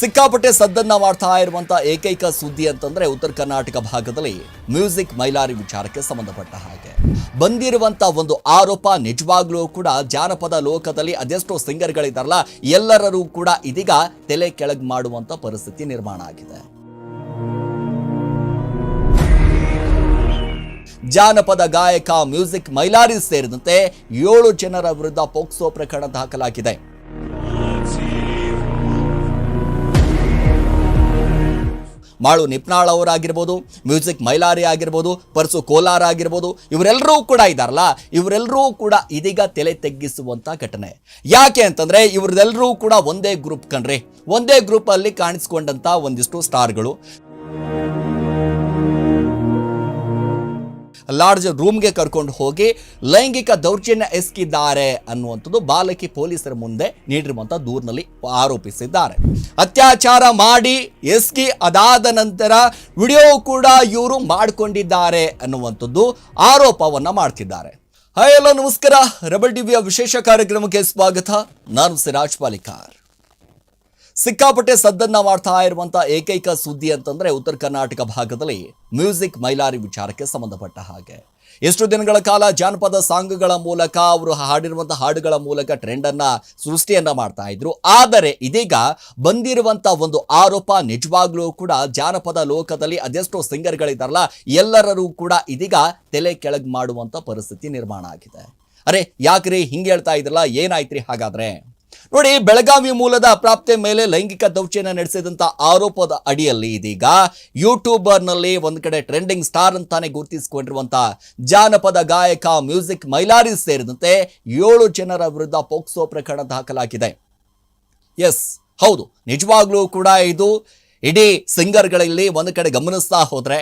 ಸಿಕ್ಕಾಪಟ್ಟೆ ಸದ್ದನ್ನ ಮಾಡ್ತಾ ಇರುವಂತಹ ಏಕೈಕ ಸುದ್ದಿ ಅಂತಂದ್ರೆ ಉತ್ತರ ಕರ್ನಾಟಕ ಭಾಗದಲ್ಲಿ ಮ್ಯೂಸಿಕ್ ಮೈಲಾರಿ ವಿಚಾರಕ್ಕೆ ಸಂಬಂಧಪಟ್ಟ ಹಾಗೆ. ಬಂದಿರುವಂತ ಒಂದು ಆರೋಪ ನಿಜವಾಗ್ಲೂ ಕೂಡ ಜಾನಪದ ಲೋಕದಲ್ಲಿ ಅದೆಷ್ಟೋ ಸಿಂಗರ್ಗಳಿದಾರಲ್ಲ ಎಲ್ಲರೂ ಕೂಡ ಇದೀಗ ತಲೆ ಕೆಳಗ್ ಮಾಡುವಂತ ಪರಿಸ್ಥಿತಿ ನಿರ್ಮಾಣ ಆಗಿದೆ. ಜಾನಪದ ಗಾಯಕ, ಮ್ಯೂಸಿಕ್ ಮೈಲಾರಿ ಸೇರಿದಂತೆ ಏಳು ಜನರ ವಿರುದ್ಧ ಪೋಕ್ಸೋ ಪ್ರಕರಣ ದಾಖಲಾಗಿದೆ. ಮಾಳು ನಿಪ್ನಾಳ್ ಅವರಾಗಿರ್ಬೋದು, ಮ್ಯೂಸಿಕ್ ಮೈಲಾರಿ ಆಗಿರ್ಬೋದು, ಪರ್ಸು ಕೋಲಾರ ಆಗಿರ್ಬೋದು ಇವರೆಲ್ಲರೂ ಕೂಡ ಇದ್ದಾರಲ್ಲ ಇವರೆಲ್ಲರೂ ಕೂಡ ಇದೀಗ ತಲೆ ತೆಗ್ಗಿಸುವಂಥ ಘಟನೆ. ಯಾಕೆ ಅಂತಂದ್ರೆ ಇವ್ರದೆಲ್ಲರೂ ಕೂಡ ಒಂದೇ ಗ್ರೂಪ್ ಕಣ್ರಿ. ಒಂದೇ ಗ್ರೂಪ್ ಅಲ್ಲಿ ಕಾಣಿಸ್ಕೊಂಡಂತ ಒಂದಿಷ್ಟು ಸ್ಟಾರ್ಗಳು. ಲಾಡ್ಜ್ ರೂಮ್ಗೆ ಕರ್ಕೊಂಡು ಹೋಗಿ ಲೈಂಗಿಕ ದೌರ್ಜನ್ಯ ಎಸ್ಕಿದ್ದಾರೆ ಅನ್ನುವಂಥದ್ದು ಬಾಲಕಿ ಪೊಲೀಸರ ಮುಂದೆ ನೀಡಿರುವಂಥ ದೂರಿನಲ್ಲಿ ಆರೋಪಿಸಿದ್ದಾರೆ. ಅತ್ಯಾಚಾರ ಮಾಡಿ ಎಸ್ಕಿ ಅದಾದ ನಂತರ ವಿಡಿಯೋ ಕೂಡ ಇವರು ಮಾಡಿಕೊಂಡಿದ್ದಾರೆ ಅನ್ನುವಂಥದ್ದು ಆರೋಪವನ್ನ ಮಾಡ್ತಿದ್ದಾರೆ. ಹಾಯ್, ಎಲ್ಲ ನಮಸ್ಕಾರ. ರಬಲ್ ಟಿವಿಯ ವಿಶೇಷ ಕಾರ್ಯಕ್ರಮಕ್ಕೆ ಸ್ವಾಗತ. ನಾನು ಸಿರಾಜ್ ಪಾಲಿಕಾರ್ ಸಿಕ್ಕಾಪಟ್ಟೆ ಸದ್ದನ್ನ ಮಾಡ್ತಾ ಇರುವಂತ ಏಕೈಕ ಸುದ್ದಿ ಅಂತಂದ್ರೆ ಉತ್ತರ ಕರ್ನಾಟಕ ಭಾಗದಲ್ಲಿ ಮ್ಯೂಸಿಕ್ ಮೈಲಾರಿ ವಿಚಾರಕ್ಕೆ ಸಂಬಂಧಪಟ್ಟ ಹಾಗೆ. ಎಷ್ಟು ದಿನಗಳ ಕಾಲ ಜಾನಪದ ಸಾಂಗ್ಗಳ ಮೂಲಕ ಅವರು ಹಾಡಿರುವಂತಹ ಹಾಡುಗಳ ಮೂಲಕ ಟ್ರೆಂಡ್ ಅನ್ನ, ಸೃಷ್ಟಿಯನ್ನ ಮಾಡ್ತಾ ಇದ್ರು. ಆದರೆ ಇದೀಗ ಬಂದಿರುವಂತ ಒಂದು ಆರೋಪ ನಿಜವಾಗ್ಲೂ ಕೂಡ ಜಾನಪದ ಲೋಕದಲ್ಲಿ ಅದೆಷ್ಟೋ ಸಿಂಗರ್ಗಳಿದಾರಲ್ಲ ಎಲ್ಲರೂ ಕೂಡ ಇದೀಗ ತಲೆ ಕೆಳಗ್ ಮಾಡುವಂತ ಪರಿಸ್ಥಿತಿ ನಿರ್ಮಾಣ ಆಗಿದೆ. ಅರೆ, ಯಾಕ್ರಿ ಹಿಂಗೆ ಹೇಳ್ತಾ ಇದ್ರಲ್ಲ, ಏನಾಯ್ತ್ರಿ ಹಾಗಾದ್ರೆ? ನೋಡಿ, ಬೆಳಗಾವಿ ಮೂಲದ ಅಪ್ರಾಪ್ತೆ ಮೇಲೆ ಲೈಂಗಿಕ ದೌರ್ಜನ್ಯ ನಡೆಸಿದಂಥ ಆರೋಪದ ಅಡಿಯಲ್ಲಿ ಇದೀಗ ಯೂಟ್ಯೂಬರ್ನಲ್ಲಿ ಒಂದು ಕಡೆ ಟ್ರೆಂಡಿಂಗ್ ಸ್ಟಾರ್ ಅಂತಾನೆ ಗುರುತಿಸಿಕೊಂಡಿರುವಂತ ಜಾನಪದ ಗಾಯಕ ಮ್ಯೂಸಿಕ್ ಮೈಲಾರಿ ಸೇರಿದಂತೆ ಏಳು ಜನರ ವಿರುದ್ಧ ಪೋಕ್ಸೋ ಪ್ರಕರಣ ದಾಖಲಾಗಿದೆ. ಎಸ್, ಹೌದು, ನಿಜವಾಗ್ಲೂ ಕೂಡ ಇದು ಇಡೀ ಸಿಂಗರ್ಗಳಲ್ಲಿ ಒಂದು ಕಡೆ ಗಮನಿಸ್ತಾ ಹೋದರೆ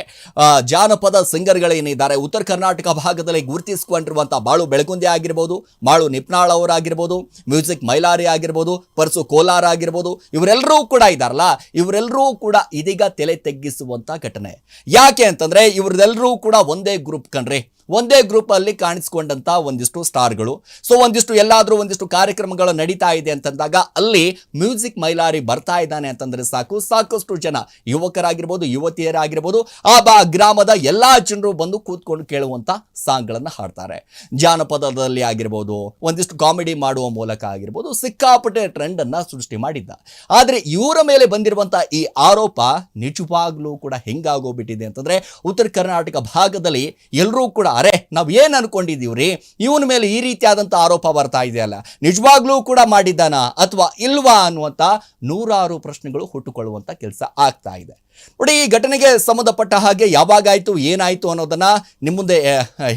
ಜಾನಪದ ಸಿಂಗರ್ಗಳೇನಿದ್ದಾರೆ ಉತ್ತರ ಕರ್ನಾಟಕ ಭಾಗದಲ್ಲಿ ಗುರುತಿಸಿಕೊಂಡಿರುವಂಥ ಬಾಳು ಬೆಳಗುಂದಿ ಆಗಿರ್ಬೋದು, ಮಾಳು ನಿಪ್ನಾಳ್ ಅವರಾಗಿರ್ಬೋದು, ಮ್ಯೂಸಿಕ್ ಮೈಲಾರಿ ಆಗಿರ್ಬೋದು, ಪರ್ಸು ಕೋಲಾರ ಆಗಿರ್ಬೋದು, ಇವರೆಲ್ಲರೂ ಕೂಡ ಇದ್ದಾರಲ್ಲ ಇವರೆಲ್ಲರೂ ಕೂಡ ಇದೀಗ ತಲೆ ತೆಗ್ಗಿಸುವಂಥ ಘಟನೆ. ಯಾಕೆ ಅಂತಂದ್ರೆ, ಇವ್ರದೆಲ್ಲರೂ ಕೂಡ ಒಂದೇ ಗ್ರೂಪ್ ಕಣ್ರಿ. ಒಂದೇ ಗ್ರೂಪ್ ಅಲ್ಲಿ ಕಾಣಿಸಿಕೊಂಡಂತ ಒಂದಿಷ್ಟು ಸ್ಟಾರ್ಗಳು ಸೊ ಒಂದಿಷ್ಟು ಎಲ್ಲಾದರೂ ಒಂದಿಷ್ಟು ಕಾರ್ಯಕ್ರಮಗಳು ನಡೀತಾ ಇದೆ ಅಂತಂದಾಗ ಅಲ್ಲಿ ಮ್ಯೂಸಿಕ್ ಮೈಲಾರಿ ಬರ್ತಾ ಇದ್ದಾನೆ ಅಂತಂದ್ರೆ ಸಾಕು. ಸಾಕಷ್ಟು ಜನ ಯುವಕರಾಗಿರ್ಬೋದು, ಯುವತಿಯರಾಗಿರ್ಬೋದು, ಆ ಬಾ ಗ್ರಾಮದ ಎಲ್ಲಾ ಜನರು ಬಂದು ಕೂತ್ಕೊಂಡು ಕೇಳುವಂತ ಸಾಂಗ್ಗಳನ್ನು ಹಾಡ್ತಾರೆ. ಜಾನಪದದಲ್ಲಿ ಆಗಿರ್ಬೋದು, ಒಂದಿಷ್ಟು ಕಾಮಿಡಿ ಮಾಡುವ ಮೂಲಕ ಆಗಿರ್ಬೋದು, ಸಿಕ್ಕಾಪಟ್ಟೆ ಟ್ರೆಂಡ್ ಸೃಷ್ಟಿ ಮಾಡಿದ್ದ. ಆದರೆ ಇವರ ಮೇಲೆ ಬಂದಿರುವಂತ ಈ ಆರೋಪ ನಿಜವಾಗ್ಲೂ ಕೂಡ ಹೆಂಗಾಗೋಗ್ಬಿಟ್ಟಿದೆ ಅಂತಂದ್ರೆ, ಉತ್ತರ ಕರ್ನಾಟಕ ಭಾಗದಲ್ಲಿ ಎಲ್ಲರೂ ಕೂಡ ಅರೆ, ನಾವು ಏನು ಅನ್ಕೊಂಡಿದ್ದೀವ್ರಿ? ಇವನ ಮೇಲೆ ಈ ರೀತಿಯಾದಂಥ ಆರೋಪ ಬರ್ತಾ ಇದೆಯಲ್ಲ. ನಿಜವಾಗ್ಲೂ ಕೂಡ ಮಾಡಿದ್ದಾನ ಅಥವಾ ಇಲ್ವಾ ಅನ್ನುವಂಥ ನೂರಾರು ಪ್ರಶ್ನೆಗಳು ಹುಟ್ಟುಕೊಳ್ಳುವಂಥ ಕೆಲಸ ಆಗ್ತಾ ಇದೆ. ನೋಡಿ, ಈ ಘಟನೆಗೆ ಸಂಬಂಧಪಟ್ಟ ಹಾಗೆ ಯಾವಾಗಾಯಿತು, ಏನಾಯಿತು ಅನ್ನೋದನ್ನು ನಿಮ್ಮ ಮುಂದೆ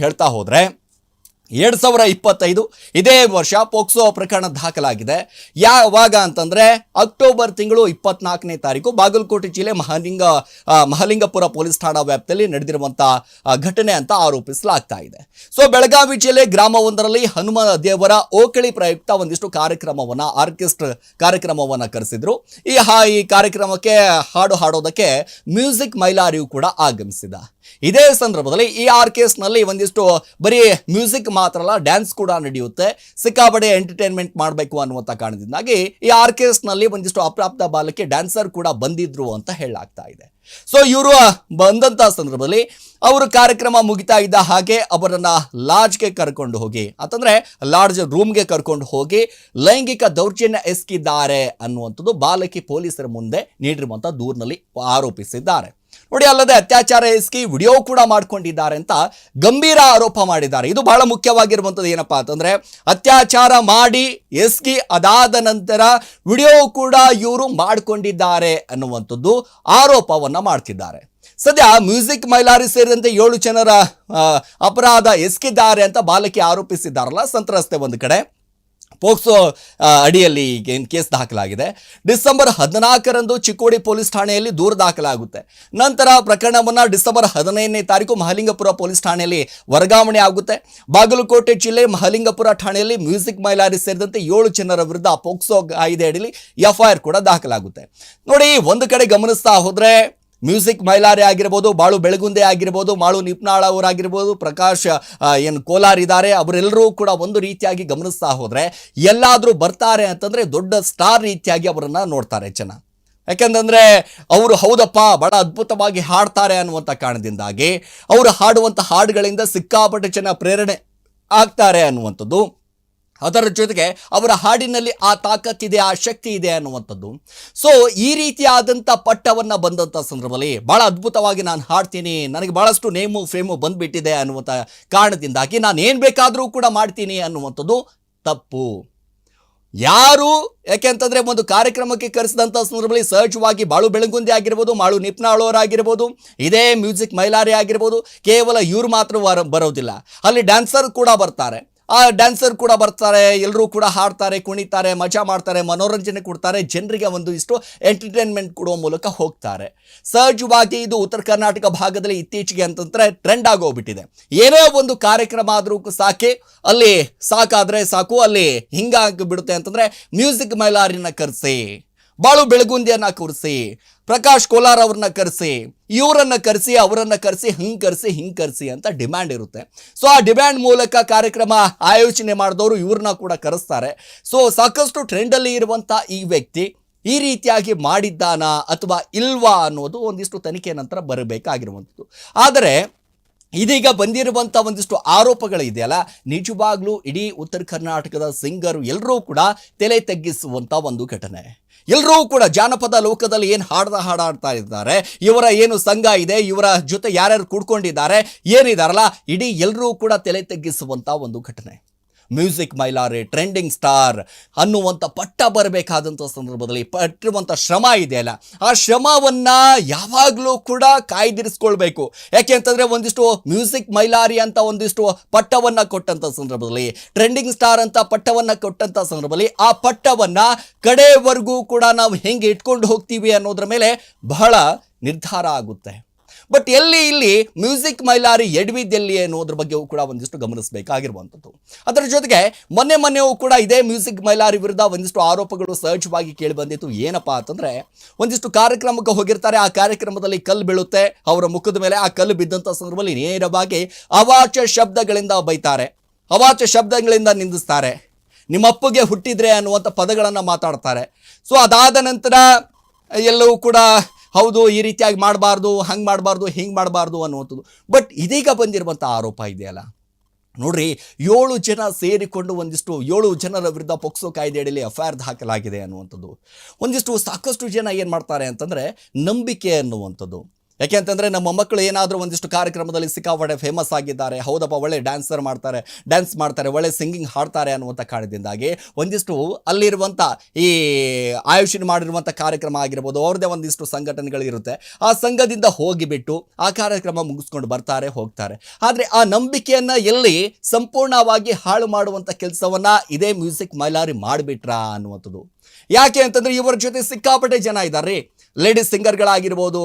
ಹೇಳ್ತಾ ಹೋದ್ರೆ ಎರಡು ಸಾವಿರ ಇಪ್ಪತ್ತೈದು ಇದೇ ವರ್ಷ ಪೋಕ್ಸೋ ಪ್ರಕರಣ ದಾಖಲಾಗಿದೆ. ಯಾವಾಗ ಅಂತಂದರೆ ಅಕ್ಟೋಬರ್ ತಿಂಗಳು ಇಪ್ಪತ್ನಾಲ್ಕನೇ ತಾರೀಕು ಬಾಗಲಕೋಟೆ ಜಿಲ್ಲೆ ಮಹಾಲಿಂಗ ಮಹಾಲಿಂಗಪುರ ಪೊಲೀಸ್ ಠಾಣಾ ವ್ಯಾಪ್ತಿಯಲ್ಲಿ ನಡೆದಿರುವಂಥ ಘಟನೆ ಅಂತ ಆರೋಪಿಸಲಾಗ್ತಾ ಇದೆ. ಸೊ ಬೆಳಗಾವಿ ಜಿಲ್ಲೆ ಗ್ರಾಮವೊಂದರಲ್ಲಿ ಹನುಮ ದೇವರ ಓಕಳಿ ಪ್ರಯುಕ್ತ ಒಂದಿಷ್ಟು ಕಾರ್ಯಕ್ರಮವನ್ನು, ಆರ್ಕೆಸ್ಟ್ರಾ ಕಾರ್ಯಕ್ರಮವನ್ನು ಕರೆಸಿದ್ರು. ಈ ಈ ಕಾರ್ಯಕ್ರಮಕ್ಕೆ ಹಾಡು ಹಾಡೋದಕ್ಕೆ ಮ್ಯೂಸಿಕ್ ಮೈಲಾರಿಯು ಕೂಡ ಆಗಮಿಸಿದ. ಇದೇ ಸಂದರ್ಭದಲ್ಲಿ ಈ ಆರ್ಕೆಸ್ಟ್ನಲ್ಲಿ ಒಂದಿಷ್ಟು ಬರೀ ಮ್ಯೂಸಿಕ್ ಮಾತ್ರ ಅಲ್ಲ, ಡ್ಯಾನ್ಸ್ ಕೂಡ ನಡೆಯುತ್ತೆ. ಸಿಕ್ಕಾಪಡೆ ಎಂಟರ್ಟೈನ್ಮೆಂಟ್ ಮಾಡಬೇಕು ಅನ್ನುವಂಥ ಕಾರಣದಿಂದಾಗಿ ಈ ಆರ್ಕೆಸ್ಟ್ನಲ್ಲಿ ಒಂದಿಷ್ಟು ಅಪ್ರಾಪ್ತ ಬಾಲಕಿ, ಡ್ಯಾನ್ಸರ್ ಕೂಡ ಬಂದಿದ್ರು ಅಂತ ಹೇಳಲಾಗ್ತಾ ಇದೆ. ಸೊ ಇವರು ಬಂದಂಥ ಸಂದರ್ಭದಲ್ಲಿ ಅವರು ಕಾರ್ಯಕ್ರಮ ಮುಗಿತಾ ಇದ್ದ ಹಾಗೆ ಅವರನ್ನು ಲಾಡ್ಜ್ಗೆ ಕರ್ಕೊಂಡು ಹೋಗಿ, ಅಂತಂದರೆ ಲಾಡ್ಜ್ ರೂಮ್ಗೆ ಕರ್ಕೊಂಡು ಹೋಗಿ ಲೈಂಗಿಕ ದೌರ್ಜನ್ಯ ಎಸಗಿದ್ದಾರೆ ಅನ್ನುವಂಥದ್ದು ಬಾಲಕಿ ಪೊಲೀಸರ ಮುಂದೆ ನೀಡಿರುವಂಥ ದೂರಿನಲ್ಲಿ ಆರೋಪಿಸಿದ್ದಾರೆ. ನೋಡಿ, ಅಲ್ಲದೆ ಅತ್ಯಾಚಾರ ಎಸ್ಕಿ ವಿಡಿಯೋ ಕೂಡ ಮಾಡ್ಕೊಂಡಿದ್ದಾರೆ ಅಂತ ಗಂಭೀರ ಆರೋಪ ಮಾಡಿದ್ದಾರೆ. ಇದು ಬಹಳ ಮುಖ್ಯವಾಗಿರುವಂಥದ್ದು ಏನಪ್ಪಾ ಅಂತಂದ್ರೆ, ಅತ್ಯಾಚಾರ ಮಾಡಿ ಎಸ್ಕಿ ಅದಾದ ನಂತರ ವಿಡಿಯೋ ಕೂಡ ಇವರು ಮಾಡಿಕೊಂಡಿದ್ದಾರೆ ಅನ್ನುವಂಥದ್ದು ಆರೋಪವನ್ನ ಮಾಡ್ತಿದ್ದಾರೆ. ಸದ್ಯ ಮ್ಯೂಸಿಕ್ ಮೈಲಾರಿ ಸೇರಿದಂತೆ ಏಳು ಜನರ ಅಪರಾಧ ಎಸ್ಕಿದ್ದಾರೆ ಅಂತ ಬಾಲಕಿ ಆರೋಪಿಸಿದ್ದಾರಲ್ಲ, ಸಂತ್ರಸ್ತೆ ಒಂದು ಕಡೆ. ಪೋಕ್ಸೋ ಅಡಿಯಲ್ಲಿ ಈಗೇನು ಕೇಸ್ ದಾಖಲಾಗಿದೆ. ಡಿಸೆಂಬರ್ ಹದಿನಾಲ್ಕರಂದು ಚಿಕ್ಕೋಡಿ ಪೊಲೀಸ್ ಠಾಣೆಯಲ್ಲಿ ದೂರು ದಾಖಲಾಗುತ್ತೆ. ನಂತರ ಪ್ರಕರಣವನ್ನು ಡಿಸೆಂಬರ್ ಹದಿನೈದನೇ ತಾರೀಕು ಮಹಲಿಂಗಪುರ ಪೊಲೀಸ್ ಠಾಣೆಯಲ್ಲಿ ವರ್ಗಾವಣೆ ಆಗುತ್ತೆ. ಬಾಗಲಕೋಟೆ ಜಿಲ್ಲೆ ಮಹಲಿಂಗಪುರ ಠಾಣೆಯಲ್ಲಿ ಮ್ಯೂಸಿಕ್ ಮೈಲಾರಿ ಸೇರಿದಂತೆ ಏಳು ಜನರ ವಿರುದ್ಧ ಪೋಕ್ಸೋ ಕಾಯ್ದೆ ಅಡಿಯಲ್ಲಿ ಎಫ್ಐಆರ್ ಕೂಡ ದಾಖಲಾಗುತ್ತೆ. ನೋಡಿ, ಒಂದು ಕಡೆ ಗಮನಿಸ್ತಾ ಹೋದ್ರೆ ಮ್ಯೂಸಿಕ್ ಮೈಲಾರಿ ಆಗಿರ್ಬೋದು, ಬಾಳು ಬೆಳಗುಂದೆ ಆಗಿರ್ಬೋದು, ಮಾಳು ನಿಪ್ನಾಳ ಅವರಾಗಿರ್ಬೋದು ಪ್ರಕಾಶ್ ಏನು ಕೋಲಾರ್ ಇದ್ದಾರೆ ಅವರೆಲ್ಲರೂ ಕೂಡ ಒಂದು ರೀತಿಯಾಗಿ ಗಮನಿಸ್ತಾ ಹೋದರೆ ಎಲ್ಲಾದರೂ ಬರ್ತಾರೆ ಅಂತಂದರೆ ದೊಡ್ಡ ಸ್ಟಾರ್ ರೀತಿಯಾಗಿ ಅವರನ್ನು ನೋಡ್ತಾರೆ ಜನ. ಯಾಕೆಂದರೆ ಅವರು ಹೌದಪ್ಪ, ಬಹಳ ಅದ್ಭುತವಾಗಿ ಹಾಡ್ತಾರೆ ಅನ್ನುವಂಥ ಕಾರಣದಿಂದಾಗಿ ಅವರು ಹಾಡುವಂಥ ಹಾಡುಗಳಿಂದ ಸಿಕ್ಕಾಪಟ್ಟೆ ಜನ ಪ್ರೇರಣೆ ಆಗ್ತಾರೆ ಅನ್ನುವಂಥದ್ದು. ಅದರ ಜೊತೆಗೆ ಅವರ ಹಾಡಿನಲ್ಲಿ ಆ ತಾಕತ್ತಿದೆ, ಆ ಶಕ್ತಿ ಇದೆ ಅನ್ನುವಂಥದ್ದು. ಸೊ ಈ ರೀತಿಯಾದಂಥ ಪಟ್ಟವನ್ನು ಬಂದಂಥ ಸಂದರ್ಭದಲ್ಲಿ ಭಾಳ ಅದ್ಭುತವಾಗಿ ನಾನು ಹಾಡ್ತೀನಿ, ನನಗೆ ಭಾಳಷ್ಟು ನೇಮು, ಫೇಮು ಬಂದುಬಿಟ್ಟಿದೆ ಅನ್ನುವಂಥ ಕಾರಣದಿಂದಾಗಿ ನಾನು ಏನು ಬೇಕಾದರೂ ಕೂಡ ಮಾಡ್ತೀನಿ ಅನ್ನುವಂಥದ್ದು ತಪ್ಪು. ಯಾರು ಯಾಕೆಂತಂದರೆ ಒಂದು ಕಾರ್ಯಕ್ರಮಕ್ಕೆ ಕರೆಸಿದಂಥ ಸಂದರ್ಭದಲ್ಲಿ ಸಹಜವಾಗಿ ಬಾಳು ಬೆಳಗುಂದಿ ಆಗಿರ್ಬೋದು, ಮಾಳು ನಿಪ್ನಾಳವರಾಗಿರ್ಬೋದು ಇದೇ ಮ್ಯೂಸಿಕ್ ಮೈಲಾರಿ ಆಗಿರ್ಬೋದು, ಕೇವಲ ಇವ್ರು ಮಾತ್ರ ಬರೋದಿಲ್ಲ. ಅಲ್ಲಿ ಡ್ಯಾನ್ಸರ್ ಕೂಡ ಬರ್ತಾರೆ. ಆ ಡ್ಯಾನ್ಸರ್ ಕೂಡ ಬರ್ತಾರೆ ಎಲ್ಲರೂ ಕೂಡ ಹಾಡ್ತಾರೆ, ಕುಣಿತಾರೆ, ಮಜಾ ಮಾಡ್ತಾರೆ, ಮನೋರಂಜನೆ ಕೊಡ್ತಾರೆ, ಜನರಿಗೆ ಒಂದು ಇಷ್ಟು ಎಂಟರ್ಟೈನ್ಮೆಂಟ್ ಕೊಡುವ ಮೂಲಕ ಹೋಗ್ತಾರೆ. ಸಹಜವಾಗಿ ಇದು ಉತ್ತರ ಕರ್ನಾಟಕ ಭಾಗದಲ್ಲಿ ಇತ್ತೀಚೆಗೆ ಅಂತಂದರೆ ಟ್ರೆಂಡ್ ಆಗೋಗ್ಬಿಟ್ಟಿದೆ. ಏನೇ ಒಂದು ಕಾರ್ಯಕ್ರಮ ಆದರೂ ಸಾಕೆ, ಅಲ್ಲಿ ಸಾಕಾದರೆ ಸಾಕು, ಅಲ್ಲಿ ಹಿಂಗಾಗಿಬಿಡುತ್ತೆ ಅಂತಂದರೆ ಮ್ಯೂಸಿಕ್ ಮೈಲಾರಿನ ಕರೆಸಿ. ಬಾಳು ಬೆಳಗುಂದಿಯನ್ನ ಕರೆಸಿ, ಪ್ರಕಾಶ್ ಕೋಲಾರ್ ಅವ್ರನ್ನ ಕರೆಸಿ, ಇವರನ್ನ ಕರೆಸಿ, ಅವರನ್ನ ಕರೆಸಿ, ಹಿಂಗ್ ಕರೆಸಿ ಹಿಂಗ್ ಕರೆಸಿ ಅಂತ ಡಿಮ್ಯಾಂಡ್ ಇರುತ್ತೆ. ಸೊ, ಆ ಡಿಮ್ಯಾಂಡ್ ಮೂಲಕ ಕಾರ್ಯಕ್ರಮ ಆಯೋಜನೆ ಮಾಡಿದವರು ಇವ್ರನ್ನ ಕೂಡ ಕರೆಸ್ತಾರೆ. ಸೊ, ಸಾಕಷ್ಟು ಟ್ರೆಂಡಲ್ಲಿ ಇರುವಂಥ ಈ ವ್ಯಕ್ತಿ ಈ ರೀತಿಯಾಗಿ ಮಾಡಿದ್ದಾನ ಅಥವಾ ಇಲ್ವಾ ಅನ್ನೋದು ಒಂದಿಷ್ಟು ತನಿಖೆ ನಂತರ ಬರಬೇಕಾಗಿರುವಂಥದ್ದು. ಆದರೆ, ಇದೀಗ ಬಂದಿರುವಂಥ ಒಂದಿಷ್ಟು ಆರೋಪಗಳಿದೆಯಲ್ಲ, ನಿಜವಾಗ್ಲೂ ಇಡೀ ಉತ್ತರ ಕರ್ನಾಟಕದ ಸಿಂಗರು ಎಲ್ಲರೂ ಕೂಡ ತಲೆ ತಗ್ಗಿಸುವಂಥ ಒಂದು ಘಟನೆ. ಎಲ್ಲರೂ ಕೂಡ ಜಾನಪದ ಲೋಕದಲ್ಲಿ ಏನು ಹಾಡ್ದ ಹಾಡಾಡ್ತಾ ಇದ್ದಾರೆ, ಇವರ ಏನು ಸಂಘ ಇದೆ, ಇವರ ಜೊತೆ ಯಾರ್ಯಾರು ಕೂಡ್ಕೊಂಡಿದ್ದಾರೆ, ಏನಿದಾರಲ್ಲ, ಇಡೀ ಎಲ್ಲರೂ ಕೂಡ ತಲೆ ತಗ್ಗಿಸುವಂಥ ಒಂದು ಘಟನೆ. ಮ್ಯೂಸಿಕ್ ಮೈಲಾರಿ, ಟ್ರೆಂಡಿಂಗ್ ಸ್ಟಾರ್ ಅನ್ನುವಂಥ ಪಟ್ಟ ಬರಬೇಕಾದಂಥ ಸಂದರ್ಭದಲ್ಲಿ ಪಟ್ಟಿರುವಂಥ ಶ್ರಮ ಇದೆಯಲ್ಲ. ಆ ಶ್ರಮವನ್ನು ಯಾವಾಗಲೂ ಕೂಡ ಕಾಯ್ದಿರಿಸ್ಕೊಳ್ಬೇಕು. ಯಾಕೆ ಅಂತಂದರೆ ಒಂದಿಷ್ಟು ಮ್ಯೂಸಿಕ್ ಮೈಲಾರಿ ಅಂತ ಒಂದಿಷ್ಟು ಪಟ್ಟವನ್ನು ಕೊಟ್ಟಂಥ ಸಂದರ್ಭದಲ್ಲಿ, ಟ್ರೆಂಡಿಂಗ್ ಸ್ಟಾರ್ ಅಂತ ಪಟ್ಟವನ್ನು ಕೊಟ್ಟಂಥ ಸಂದರ್ಭದಲ್ಲಿ ಆ ಪಟ್ಟವನ್ನು ಕಡೆವರೆಗೂ ಕೂಡ ನಾವು ಹೆಂಗೆ ಇಟ್ಕೊಂಡು ಹೋಗ್ತೀವಿ ಅನ್ನೋದ್ರ ಮೇಲೆ ಬಹಳ ನಿರ್ಧಾರ ಆಗುತ್ತೆ. ಬಟ್ ಎಲ್ಲಿ ಇಲ್ಲಿ ಮ್ಯೂಸಿಕ್ ಮೈಲಾರಿ ಎಡವಿದ್ದೆಲ್ಲಿ ಅನ್ನೋದ್ರ ಬಗ್ಗೆಯೂ ಕೂಡ ಒಂದಿಷ್ಟು ಗಮನಿಸಬೇಕಾಗಿರುವಂಥದ್ದು. ಅದರ ಜೊತೆಗೆ ಮೊನ್ನೆ ಮೊನ್ನೆಯೂ ಕೂಡ ಇದೇ ಮ್ಯೂಸಿಕ್ ಮೈಲಾರಿ ವಿರುದ್ಧ ಒಂದಿಷ್ಟು ಆರೋಪಗಳು ಸಹಜವಾಗಿ ಕೇಳಿ ಬಂದಿತ್ತು. ಏನಪ್ಪಾ ಅಂತಂದ್ರೆ ಒಂದಿಷ್ಟು ಕಾರ್ಯಕ್ರಮಕ್ಕೆ ಹೋಗಿರ್ತಾರೆ, ಆ ಕಾರ್ಯಕ್ರಮದಲ್ಲಿ ಕಲ್ಲು ಬೀಳುತ್ತೆ, ಅವರ ಮುಖದ ಮೇಲೆ ಆ ಕಲ್ಲು ಬಿದ್ದಂಥ ಸಂದರ್ಭದಲ್ಲಿ ನೇರವಾಗಿ ಅವಾಚ್ಯ ಶಬ್ದಗಳಿಂದ ಬೈತಾರೆ. ಅವಾಚ್ಯ ಶಬ್ದಗಳಿಂದ ನಿಂದಿಸ್ತಾರೆ. ನಿಮ್ಮ ಅಪ್ಪಗೆ ಹುಟ್ಟಿದ್ರೆ ಅನ್ನುವಂಥ ಪದಗಳನ್ನು ಮಾತಾಡ್ತಾರೆ. ಸೊ ಅದಾದ ನಂತರ ಎಲ್ಲವೂ ಕೂಡ ಹೌದು, ಈ ರೀತಿಯಾಗಿ ಮಾಡಬಾರ್ದು, ಹಂಗೆ ಮಾಡಬಾರ್ದು, ಹಿಂಗೆ ಮಾಡಬಾರ್ದು ಅನ್ನುವಂಥದ್ದು. ಬಟ್ ಇದೀಗ ಬಂದಿರುವಂಥ ಆರೋಪ ಇದೆಯಲ್ಲ? ನೋಡ್ರಿ, ಏಳು ಜನ ಸೇರಿಕೊಂಡು ಒಂದಿಷ್ಟು, ಏಳು ಜನರ ವಿರುದ್ಧ ಪೊಕ್ಸೋ ಕಾಯ್ದೆಯಡಿಯಲ್ಲಿ ಎಫ್ ಐ ಆರ್ ಹಾಕಲಾಗಿದೆ ಅನ್ನುವಂಥದ್ದು. ಒಂದಿಷ್ಟು ಸಾಕಷ್ಟು ಜನ ಏನು ಮಾಡ್ತಾರೆ ಅಂತಂದರೆ ನಂಬಿಕೆ ಅನ್ನುವಂಥದ್ದು. ಯಾಕೆ ಅಂತಂದರೆ ನಮ್ಮ ಮಕ್ಕಳು ಏನಾದರೂ ಒಂದಿಷ್ಟು ಕಾರ್ಯಕ್ರಮದಲ್ಲಿ ಸಿಕ್ಕಾಪಟ್ಟೆ ಫೇಮಸ್ ಆಗಿದ್ದಾರೆ. ಹೌದಪ್ಪ, ಒಳ್ಳೆ ಡ್ಯಾನ್ಸರ್ ಮಾಡ್ತಾರೆ ಡ್ಯಾನ್ಸ್ ಮಾಡ್ತಾರೆ, ಒಳ್ಳೆ ಸಿಂಗಿಂಗ್ ಹಾಡ್ತಾರೆ ಅನ್ನುವಂಥ ಕಾರಣದಿಂದಾಗಿ ಒಂದಿಷ್ಟು ಅಲ್ಲಿರುವಂಥ ಈ ಆಯೋಜನೆ ಮಾಡಿರುವಂಥ ಕಾರ್ಯಕ್ರಮ ಆಗಿರ್ಬೋದು, ಅವ್ರದ್ದೇ ಒಂದಿಷ್ಟು ಸಂಘಟನೆಗಳಿರುತ್ತೆ. ಆ ಸಂಘದಿಂದ ಹೋಗಿಬಿಟ್ಟು ಆ ಕಾರ್ಯಕ್ರಮ ಮುಗಿಸ್ಕೊಂಡು ಬರ್ತಾರೆ, ಹೋಗ್ತಾರೆ. ಆದರೆ ಆ ನಂಬಿಕೆಯನ್ನು ಎಲ್ಲಿ ಸಂಪೂರ್ಣವಾಗಿ ಹಾಳು ಮಾಡುವಂಥ ಕೆಲಸವನ್ನು ಇದೇ ಮ್ಯೂಸಿಕ್ ಮೈಲಾರಿ ಮಾಡಿಬಿಟ್ರಾ ಅನ್ನುವಂಥದ್ದು. ಯಾಕೆ ಅಂತಂದ್ರೆ ಇವರ ಜೊತೆ ಸಿಕ್ಕಾಪಟ್ಟೆ ಜನ ಇದ್ದಾರೆ. ಲೇಡೀಸ್ ಸಿಂಗರ್ಗಳಾಗಿರ್ಬೋದು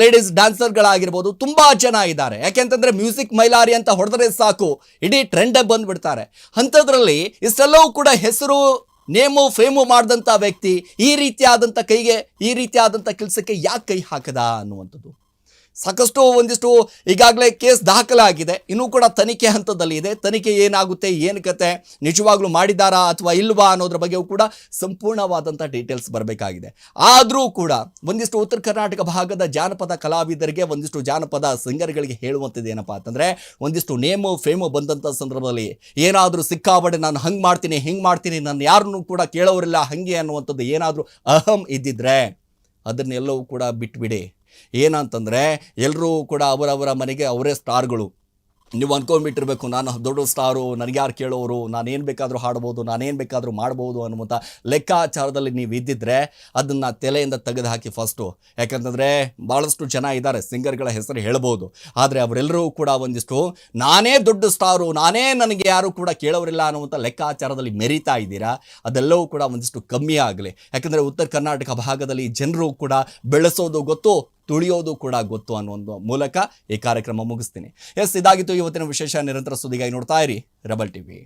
ಲೇಡೀಸ್ ಡ್ಯಾನ್ಸರ್ಗಳಾಗಿರ್ಬೋದು ತುಂಬಾ ಜನ ಇದ್ದಾರೆ. ಯಾಕೆಂತಂದ್ರೆ ಮ್ಯೂಸಿಕ್ ಮೈಲಾರಿ ಅಂತ ಹೊಡೆದ್ರೆ ಸಾಕು. ಇಡೀ ಟ್ರೆಂಡ್ ಬಂದ್ಬಿಡ್ತಾರೆ. ಅಂಥದ್ರಲ್ಲಿ ಇಷ್ಟೆಲ್ಲವೂ ಕೂಡ ಹೆಸರು, ನೇಮು, ಫೇಮು ಮಾಡಿದಂಥ ವ್ಯಕ್ತಿ ಈ ರೀತಿಯಾದಂಥ ಕೈಗೆ, ಈ ರೀತಿಯಾದಂಥ ಕೆಲಸಕ್ಕೆ ಯಾಕೆ ಕೈ ಹಾಕದ ಅನ್ನುವಂಥದ್ದು. ಸಾಕಷ್ಟು ಒಂದಿಷ್ಟು ಈಗಾಗಲೇ ಕೇಸ್ ದಾಖಲಾಗಿದೆ. ಇನ್ನೂ ಕೂಡ ತನಿಖೆ ಹಂತದಲ್ಲಿ ಇದೆ. ತನಿಖೆ ಏನಾಗುತ್ತೆ, ಏನು ಕತೆ, ನಿಜವಾಗ್ಲೂ ಮಾಡಿದ್ದಾರಾ ಅಥವಾ ಇಲ್ವಾ ಅನ್ನೋದ್ರ ಬಗ್ಗೆಯೂ ಕೂಡ ಸಂಪೂರ್ಣವಾದಂಥ ಡೀಟೇಲ್ಸ್ ಬರಬೇಕಾಗಿದೆ. ಆದರೂ ಕೂಡ ಒಂದಿಷ್ಟು ಉತ್ತರ ಕರ್ನಾಟಕ ಭಾಗದ ಜಾನಪದ ಕಲಾವಿದರಿಗೆ, ಒಂದಿಷ್ಟು ಜಾನಪದ ಸಿಂಗರ್ಗಳಿಗೆ ಹೇಳುವಂಥದ್ದು ಏನಪ್ಪ ಅಂತಂದರೆ, ಒಂದಿಷ್ಟು ನೇಮು, ಫೇಮು ಬಂದಂಥ ಸಂದರ್ಭದಲ್ಲಿ ಏನಾದರೂ ಸಿಕ್ಕಾಬಡೆ ನಾನು ಹಂಗೆ ಮಾಡ್ತೀನಿ, ಹಿಂಗೆ ಮಾಡ್ತೀನಿ, ನಾನು ಯಾರನ್ನೂ ಕೂಡ ಕೇಳೋರಿಲ್ಲ, ಹಾಗೆ ಅನ್ನುವಂಥದ್ದು ಏನಾದರೂ ಅಹಂ ಇದ್ದಿದ್ರೆ, ಅದನ್ನೆಲ್ಲವೂ ಕೂಡ ಬಿಟ್ಬಿಡಿ. ಏನಂತಂದರೆ ಎಲ್ಲರೂ ಕೂಡ ಅವರವರ ಮನೆಗೆ ಅವರೇ ಸ್ಟಾರ್ಗಳು. ನೀವು ಅಂದ್ಕೊಂಡ್ಬಿಟ್ಟಿರ್ಬೇಕು ನಾನು ದೊಡ್ಡ ಸ್ಟಾರು ನನಗೆ ಯಾರು ಕೇಳೋರು, ನಾನೇನು ಬೇಕಾದರೂ ಹಾಡ್ಬೋದು, ನಾನೇನು ಬೇಕಾದರೂ ಮಾಡ್ಬೋದು ಅನ್ನುವಂಥ ಲೆಕ್ಕಾಚಾರದಲ್ಲಿ ನೀವು ಇದ್ದಿದ್ರೆ ಅದನ್ನು ತಲೆಯಿಂದ ತೆಗೆದು ಹಾಕಿ ಫಸ್ಟು ಯಾಕಂತಂದರೆ ಭಾಳಷ್ಟು ಜನ ಇದ್ದಾರೆ, ಸಿಂಗರ್ಗಳ ಹೆಸರು ಹೇಳ್ಬೋದು. ಆದರೆ ಅವರೆಲ್ಲರೂ ಕೂಡ ಒಂದಿಷ್ಟು, ನಾನೇ ದೊಡ್ಡ ಸ್ಟಾರು, ನಾನೇ ನನಗೆ ಯಾರು ಕೂಡ ಕೇಳೋರಿಲ್ಲ ಅನ್ನುವಂಥ ಲೆಕ್ಕಾಚಾರದಲ್ಲಿ ಮೆರಿತಾ ಇದ್ದೀರಾ? ಅದೆಲ್ಲವೂ ಕೂಡ ಒಂದಿಷ್ಟು ಕಮ್ಮಿ ಆಗಲಿ. ಯಾಕಂದರೆ ಉತ್ತರ ಕರ್ನಾಟಕ ಭಾಗದಲ್ಲಿ ಜನರು ಕೂಡ ಬೆಳೆಸೋದು ಗೊತ್ತು ತುಳಿಯೋದು ಕೂಡ ಗೊತ್ತು ಅನ್ನೋ ಒಂದು ಮೂಲಕ ಈ ಕಾರ್ಯಕ್ರಮ ಮುಗಿಸ್ತೀನಿ. ಎಸ್, ಇದಾಗಿತ್ತು ಇವತ್ತಿನ ವಿಶೇಷ ನಿರಂತರ ಸುದ್ದಿಗಾಗಿ ನೋಡ್ತಾ ಇರಿ, ರಬಲ್ ಟಿವಿ.